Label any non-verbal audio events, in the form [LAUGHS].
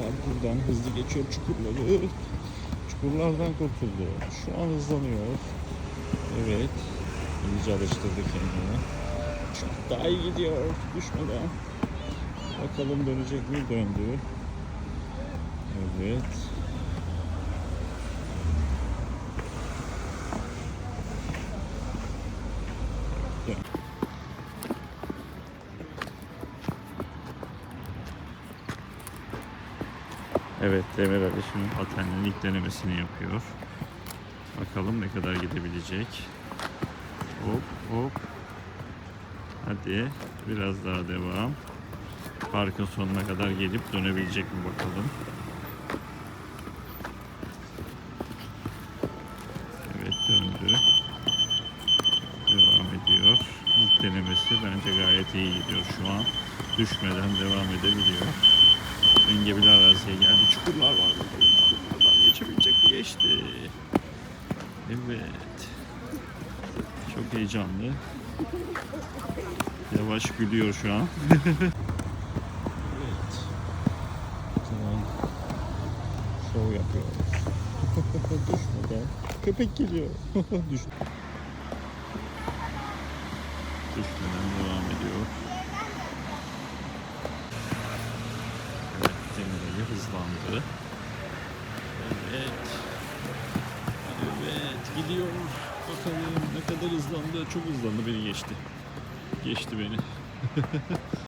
hızlanıyor şu an. Parkurdan hızlı geçiyor çukurları. Çukurlardan kurtuldu. Şu an hızlanıyor. Evet. İyice alıştırdı kendini. Çok daha iyi gidiyor düşmeden. Bakalım dönecek mi? Döndü. Evet. Dön. Evet Demir Ali şimdi patenlerin ilk denemesini yapıyor. Bakalım ne kadar gidebilecek. Hop hop. Hadi biraz daha devam. Parkın sonuna kadar gelip dönebilecek mi bakalım. Evet döndü. Devam ediyor. İlk denemesi bence gayet iyi gidiyor şu an. Düşmeden devam edebiliyor. Engebeli araziye geldi. Çukurlar var. Bakalım geçebilecek mi? Geçti. Evet. Çok heyecanlı. Yavaş gülüyor şu an. [LAUGHS] evet. Tamam. Şov yapıyoruz. [LAUGHS] Düşmeden. Köpek geliyor. [LAUGHS] Düş. Düşmeden devam ediyor. Demireli hızlandı. Evet. Evet, gidiyor. Bakalım ne kadar hızlandı. Çok hızlandı, beni geçti. Geçti beni. [LAUGHS]